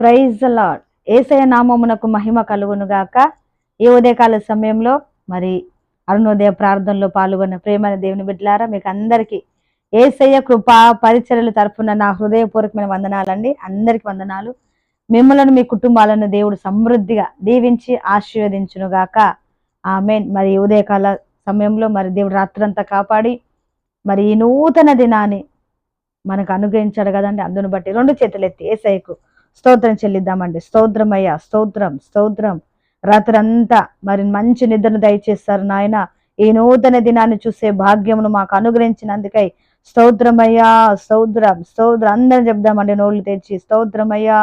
Praise lord ఏసయ నామమునకు మహిమ కలుగునుగాక ఈ ఉదయకాల సమయంలో మరి అరుణోదయ ప్రార్థనలో పాల్గొన్న ప్రేమైన దేవుని బిడ్డలారా మీకు అందరికీ ఏసయ్య కృపా పరిచర్యల తరఫున నా హృదయపూర్వకమైన వందనాలండి. అందరికీ వందనాలు. మిమ్మలను మీ కుటుంబాలను దేవుడు సమృద్ధిగా దీవించి ఆశీర్వదించును గాక. ఆమెన్. మరి ఉదయకాల సమయంలో మరి దేవుడు రాత్రంతా కాపాడి మరి ఈ నూతన దినాన్ని మనకు అనుగ్రహించాడు కదండి. అందును బట్టి రెండు చేతులు ఎత్తి ఏసైకు స్తోత్రం చెల్లిద్దామండి. స్తోత్రం అయ్యా స్తోత్రం స్తోత్రం. రాత్రంతా మరి మంచి నిద్రను దయచేస్తారు నాయన. ఈ నూతన దినాన్ని చూసే భాగ్యమును మాకు అనుగ్రహించినందుకై స్తోత్రమయ్యా స్తోత్రం స్తోత్రం. అందరం చెప్దామండి నోళ్ళు తెచ్చి స్తోత్రమయ్యా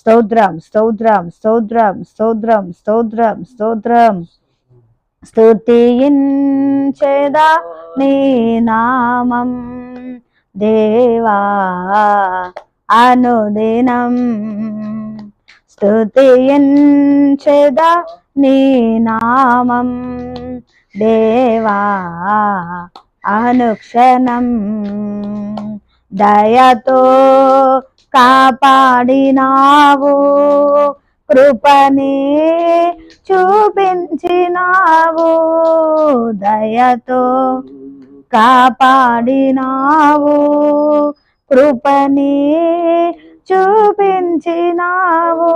స్తోత్రం స్తోత్రం స్తోత్రం స్తోత్రం స్తోత్రం స్తోత్రం. స్తుతించేదా నీ నామం దేవా. అనుదినం స్తుతించేదా నీ నామం దేవా అనుక్షణం దయతో కాపాడినావు కృపని చూపించినావు దయతో కాపాడినా కృపని చూపించినావు.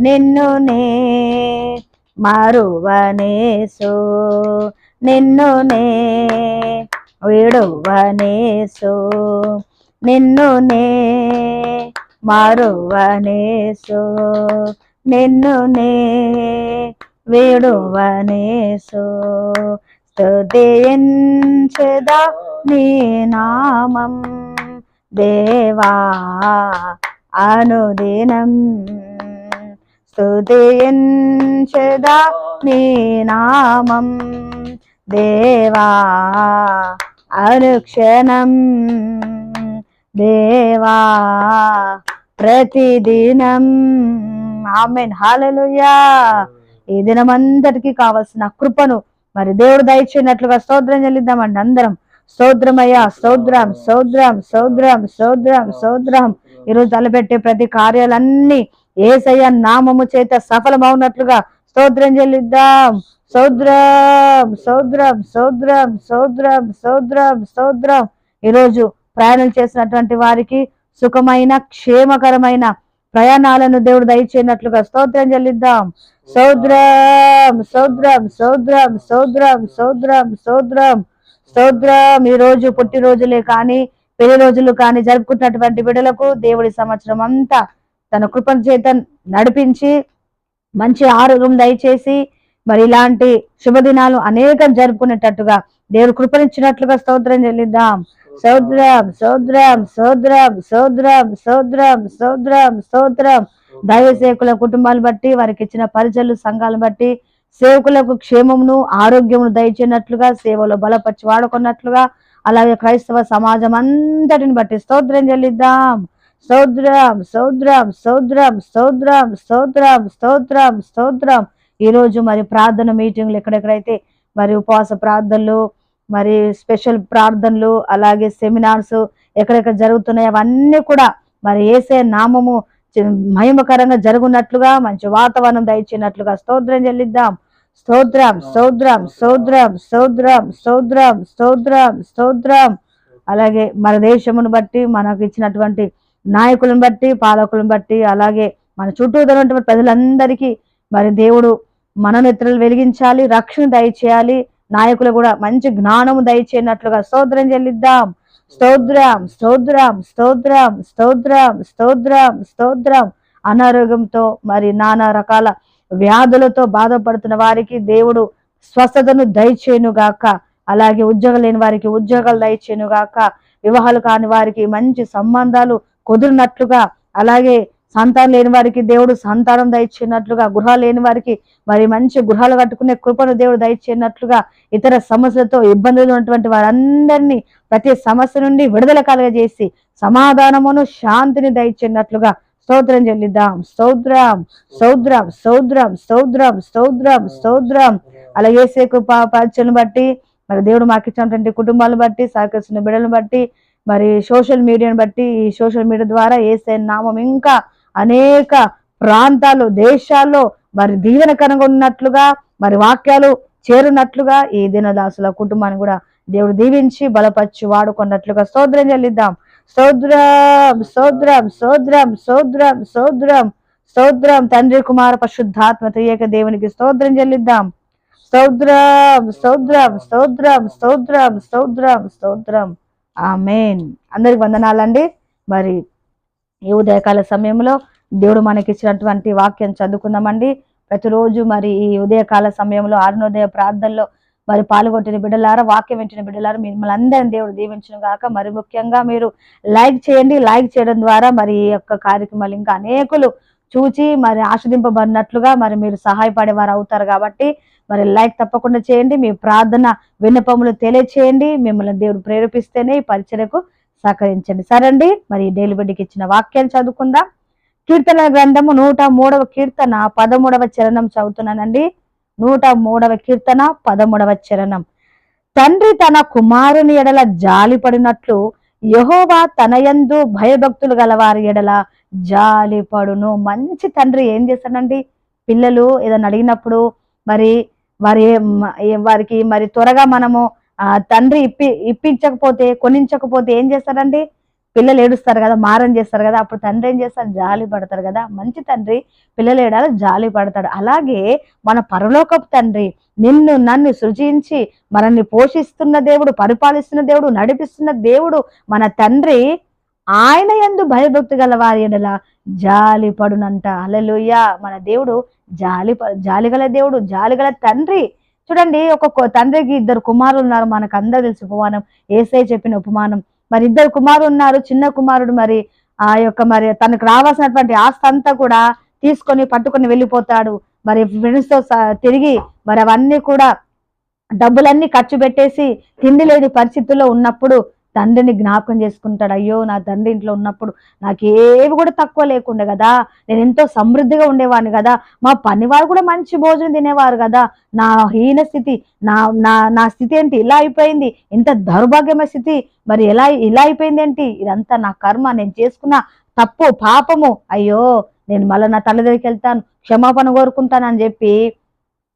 నిన్ను నే మరువనేసు. నిన్ను నే విడువనేసు. నిన్ను నే మరువనేసు. నిన్ను నే విడువనేసు. స్తుతించదా నీ నామం. దేవా అనుదినం స్తుతించదా నీ నామం. దేవా అనుక్షణం. దేవా ప్రతిదినం. ఆమెన్. హాలలుయా. ఈ దినమంతటికి కావలసిన కృపను మరి దేవుడు దయచేయనట్లుగా స్తోత్రం చెల్లిద్దామండి అందరం. స్తోత్రమయ్యా సౌద్రం సౌద్రం సౌద్రం సౌద్రం సౌద్రం ఈరోజు తలపెట్టే ప్రతి కార్యాలన్నీ ఏసయ్య నామము చేత సఫలమవునట్లుగా స్తోత్రం చెల్లిద్దాం సౌద్రం సౌద్రం సౌద్రం సౌద్రం సౌద్రం సౌద్రం ఈరోజు ప్రయాణం చేసినటువంటి వారికి సుఖమైన క్షేమకరమైన ప్రయాణాలను దేవుడు దయచేయనట్లుగా స్తోత్రం చెల్లిద్దాం సౌద్రం సౌద్రం సౌద్రం సౌద్రం సౌద్రం సౌద్రం స్తోత్రం ఈ రోజు పుట్టినరోజులే కానీ పెళ్ళి రోజులు కానీ జరుపుకుంటున్నటువంటి బిడ్డలకు దేవుడి సంవత్సరం అంతా తన కృప చేత నడిపించి మంచి ఆరోగ్యం దయచేసి మరి ఇలాంటి శుభదినాలు అనేకం జరుపుకునేటట్టుగా దేవుడు కృపనిచ్చినట్లుగా స్తోత్రం చెల్లిద్దాం. సౌద్రం సౌద్రం సౌద్రం సౌద్రం సౌద్రం సౌద్రం స్తోత్రం దైవ సేవకుల కుటుంబాలు బట్టి వారికి ఇచ్చిన పరిచయలు సంఘాలను బట్టి సేవకులకు క్షేమమును ఆరోగ్యమును దయచేనట్లుగా సేవలో బలపరిచి వాడుకున్నట్లుగా అలాగే క్రైస్తవ సమాజం అంతటిని బట్టి స్తోత్రం చెల్లిద్దాం. స్తోత్రం స్తోత్రం స్తోత్రం స్తోత్రం స్తోత్రం స్తోత్రం స్తోత్రం. ఈ రోజు మరి ప్రార్థన మీటింగ్లు ఎక్కడెక్కడైతే మరి ఉపవాస ప్రార్థనలు మరి స్పెషల్ ప్రార్థనలు అలాగే సెమినార్స్ ఎక్కడెక్కడ జరుగుతున్నాయి అవన్నీ కూడా మరి ఏసే నామము మహిమకరంగా జరుగునట్లుగా మంచి వాతావరణం దయచేనట్లుగా స్తోత్రం చెల్లిద్దాం. స్తోత్రం స్తోత్రం స్తోత్రం స్తోత్రం స్తోత్రం స్తోత్రం స్తోత్రం. అలాగే మన దేశమును బట్టి మనకు ఇచ్చినటువంటి నాయకులను బట్టి పాలకులను బట్టి అలాగే మన చుట్టూ ఉన్నటువంటి ప్రజలందరికీ మరి దేవుడు మననెత్తులు వెలిగించాలి రక్షణ దయచేయాలి. నాయకులు కూడా మంచి జ్ఞానము దయచేయనట్లుగా స్తోత్రం చెల్లిద్దాం. స్తోత్రం స్తోత్రం స్తోత్రం స్తోత్రం స్తోత్రం స్తోత్రం. అనారోగ్యంతో మరి నానా రకాల వ్యాధులతో బాధపడుతున్న వారికి దేవుడు స్వస్థతను దయచేయను గాక. అలాగే ఉద్యోగం లేని వారికి ఉద్యోగాలు దయచేయను గాక. వివాహాలు కాని వారికి మంచి సంబంధాలు కుదిరినట్లుగా అలాగే సంతానం లేని వారికి దేవుడు సంతానం దయచేయనట్లుగా గృహాలు లేని వారికి మరి మంచి గృహాలు కట్టుకునే కృపను దేవుడు దయచేయనట్లుగా ఇతర సమస్యలతో ఇబ్బందులు ఉన్నటువంటి వారందరినీ ప్రతి సమస్య నుండి విడుదల కలగజేసి సమాధానమును శాంతిని దయచేయనట్లుగా స్తోత్రం చెల్లిద్దాం. స్తోత్రం స్తోత్రం స్తోత్రం స్తోత్రం స్తోత్రం స్తోత్రం. అలాగే కృప పరిచయను బట్టి మరి దేవుడు మాకు ఇచ్చినటువంటి కుటుంబాలను బట్టి సహకరిస్తున్న బిడ్డలను బట్టి మరి సోషల్ మీడియాను బట్టి ఈ సోషల్ మీడియా ద్వారా ఏసే నామం ఇంకా అనేక ప్రాంతాలు దేశాల్లో మరి దీవెన ఉన్నట్లుగా మరి వాక్యాలు చేరునట్లుగా ఈ దినదాసుల కుటుంబాన్ని కూడా దేవుడు దీవించి బలపరిచి వాడుకున్నట్లుగా స్తోత్రం చెల్లిద్దాం. స్తోత్రం స్తోత్రం స్తోత్రం స్తోత్రం స్తోత్రం స్తోత్రం. తండ్రి కుమార పరిశుద్ధాత్మ త్రియేక దేవునికి స్తోత్రం చెల్లిద్దాం. స్తోత్రం స్తోత్రం స్తోత్రం స్తోత్రం స్తోత్రం స్తోత్రం. ఆమెన్. అందరికి వందనాలండి. మరి ఈ ఉదయకాల సమయంలో దేవుడు మనకి ఇచ్చినటువంటి వాక్యం చదువుకుందామండి. ప్రతిరోజు మరి ఈ ఉదయకాల సమయంలో అరుణోదయ ప్రార్థనలో మరి పాల్గొట్టిన బిడ్డలారా వాక్యం వెంటనే బిడ్డలారా మిమ్మల్ని అందరిని దేవుడు దీవించిన కాక మరి ముఖ్యంగా మీరు లైక్ చేయండి. లైక్ చేయడం ద్వారా మరి ఈ యొక్క కార్యక్రమాలు ఇంకా అనేకులు చూచి మరి ఆస్వాదింపబడినట్లుగా మరి మీరు సహాయపడే వారు అవుతారు కాబట్టి మరి లైక్ తప్పకుండా చేయండి. మీ ప్రార్థన విన్నపములు తెలియచేయండి. మిమ్మల్ని దేవుడు ప్రేరేపిస్తేనే ఈ పరిచయకు సహకరించండి. సరే అండి మరి డైలీ బిడ్డకి ఇచ్చిన వాక్యాన్ని చదువుకుందాం. కీర్తన గ్రంథము నూట మూడవ కీర్తన పదమూడవ చరణం చదువుతున్నానండి. నూట మూడవ కీర్తన పదమూడవ చరణం. తండ్రి తన కుమారుని ఎడల జాలిపడినట్లు యహోవా తనయందు భయభక్తులు గలవారి ఎడల జాలిపడును. మంచి తండ్రి ఏం చేస్తాడండి? పిల్లలు ఏదైనా అడిగినప్పుడు మరి వారి వారికి మరి త్వరగా మనము తండ్రి ఇప్పి ఇప్పించకపోతే కొనించకపోతే ఏం చేస్తారండి? పిల్లలు ఏడుస్తారు కదా మారం చేస్తారు కదా అప్పుడు తండ్రి ఏం చేస్తారు? జాలి పడతారు కదా. మంచి తండ్రి పిల్లలు ఏడాలి జాలి పడతాడు. అలాగే మన పరలోకపు తండ్రి నిన్ను నన్ను సృజించి మనల్ని పోషిస్తున్న దేవుడు పరిపాలిస్తున్న దేవుడు నడిపిస్తున్న దేవుడు మన తండ్రి ఆయన ఎందు భయభక్తి గల వారి ఎడల జాలి పడునంట. అలలుయ్య మన దేవుడు జాలి ప- జాలిగల దేవుడు జాలిగల తండ్రి చూడండి ఒక తండ్రికి ఇద్దరు కుమారులు ఉన్నారు. మనకు అందరు తెలిసి ఉపమానం. ఏసై చెప్పిన ఉపమానం. మరి ఇద్దరు కుమారులు ఉన్నారు. చిన్న కుమారుడు మరి ఆ యొక్క మరి తనకు రావాల్సినటువంటి ఆస్తి అంతా కూడా తీసుకొని పట్టుకొని వెళ్ళిపోతాడు. మరి ఫ్రెండ్స్తో స- తిరిగి మరి అవన్నీ కూడా డబ్బులన్నీ ఖర్చు పెట్టేసి తిండి లేని పరిస్థితుల్లో ఉన్నప్పుడు తండ్రిని జ్ఞాపకం చేసుకుంటాడు అయ్యో నా తండ్రి ఇంట్లో ఉన్నప్పుడు నాకు ఏవి కూడా తక్కువ లేకుండే కదా నేను ఎంతో సమృద్ధిగా ఉండేవాడిని కదా మా పనివారు కూడా మంచి భోజనం తినేవారు కదా నా హీన స్థితి నా నా నా స్థితి ఏంటి ఇలా అయిపోయింది ఇంత దౌర్భాగ్యమైన స్థితి మరి ఎలా ఇలా అయిపోయింది ఏంటి ఇదంతా నా కర్మ నేను చేసుకున్న తప్పు పాపము అయ్యో నేను మళ్ళీ నా తల్లి దగ్గరికి వెళ్తాను క్షమాపణ కోరుకుంటానని చెప్పి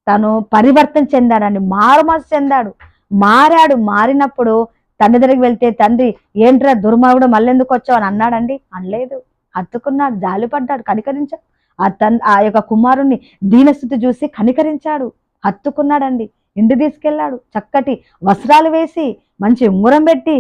తను పరివర్తన చెందాడండి మారు మనసు చెందాడు మారాడు మారినప్పుడు తండ్రి దగ్గరికి వెళ్తే తండ్రి ఏంట్రా దుర్మార్గుడు మళ్ళెందుకు వచ్చావు? అని అన్నాడండి. అనలేదు. హత్తుకున్నాడు జాలిపడ్డాడు కనికరించాడు. ఆ తన్ ఆ యొక్క కుమారుణ్ణి దీనస్థితి చూసి కనికరించాడు. హత్తుకున్నాడండి ఇంటి తీసుకెళ్ళాడు. చక్కటి వస్త్రాలు వేసి మంచి ఉంగరం పెట్టి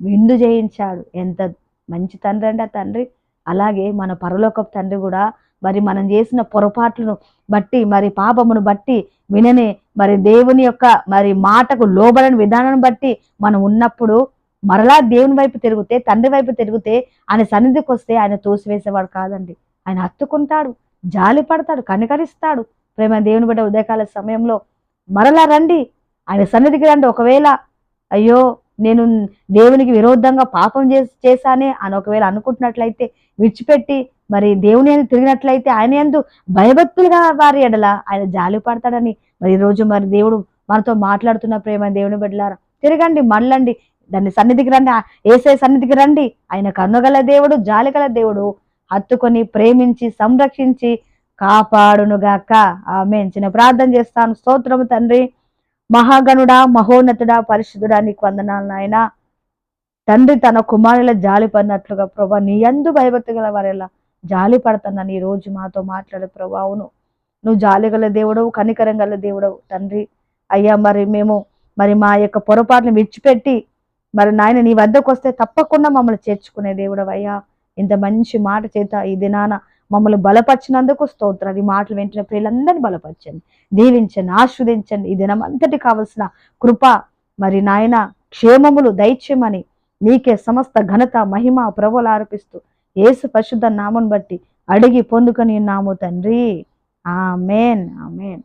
విందు చేయించాడు. ఎంత మంచి తండ్రి అండి ఆ తండ్రి. అలాగే మన పరలోకపు తండ్రి కూడా మరి మనం చేసిన పొరపాట్లను బట్టి మరి పాపమును బట్టి వినని మరి దేవుని యొక్క మరి మాటకు లోబడని విధానాన్ని బట్టి మనం ఉన్నప్పుడు మరలా దేవుని వైపు తిరిగితే తండ్రి వైపు తిరిగితే ఆయన సన్నిధికి వస్తే ఆయన తోసివేసేవాడు కాదండి. ఆయన హత్తుకుంటాడు జాలి పడతాడు కనికరిస్తాడు. ప్రేమ దేవుని బిడ్డ ఉదయకాల సమయంలో మరలా రండి ఆయన సన్నిధికి రండి. ఒకవేళ అయ్యో నేను దేవునికి విరోధంగా పాపం చేసి చేశానే అని ఒకవేళ అనుకుంటున్నట్లయితే విడిచిపెట్టి మరి దేవుని తిరిగినట్లయితే ఆయన ఎందు భయభక్తులుగా వారి ఎడల ఆయన జాలి పడతాడని మరి ఈరోజు రోజు మరి దేవుడు మనతో మాట్లాడుతున్న ప్రేమ దేవుని బిడ్డలారా తిరగండి మళ్ళండి దాన్ని సన్నిధికి రండి ఏసే సన్నిధికి రండి. ఆయన కన్నుగల దేవుడు జాలిగల దేవుడు హత్తుకొని ప్రేమించి సంరక్షించి కాపాడునుగాక. ఆమె చిన్న ప్రార్థన చేస్తాను. స్తోత్రము తండ్రి. మహాగణుడా మహోన్నతుడా పరిశుద్ధుడా నీకు వందనాలు నాయనా. తండ్రి తన కుమారుల జాలి పడినట్లుగా ప్రభా నీ ఎందు భయభక్తి గల వారెలా జాలి పడుతున్నాను ఈరోజు రోజు మాతో మాట్లాడే ప్రభా. అవును నువ్వు జాలి గల దేవుడవు కనికరం గల దేవుడవు తండ్రి. అయ్యా మరి మేము మరి మా యొక్క పొరపాటును విడిచిపెట్టి మరి నాయన నీ వద్దకు వస్తే తప్పకుండా మమ్మల్ని చేర్చుకునే దేవుడవు అయ్యా. ఇంత మంచి మాట చేత ఈ దినాన మమ్మల్ని బలపరిచినందుకు స్తోత్రాలు. ఈ మాటలు వెంటనే ప్రియులందరినీ బలపరచండి దీవించండి ఆస్వాదించండి ఈ దినం అంతటి కావలసిన కృప మరి నాయన క్షేమములు దైత్యమని నీకే సమస్త ఘనత మహిమ ప్రభులు ఆరోపిస్తూ ఏసు పరిశుద్ధ నామం బట్టి అడిగి పొందుకొని నాము తండ్రి. Amen amen.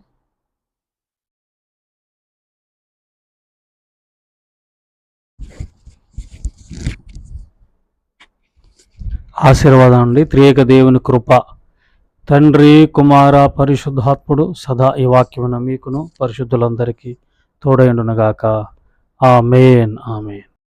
ఆశీర్వాదం అండి. త్రియేక దేవుని కృప. తండ్రి కుమార పరిశుద్ధాత్ముడు సదా ఈ వాక్యమున మీకును పరిశుద్ధులందరికీ తోడైండునగాక. Amen amen.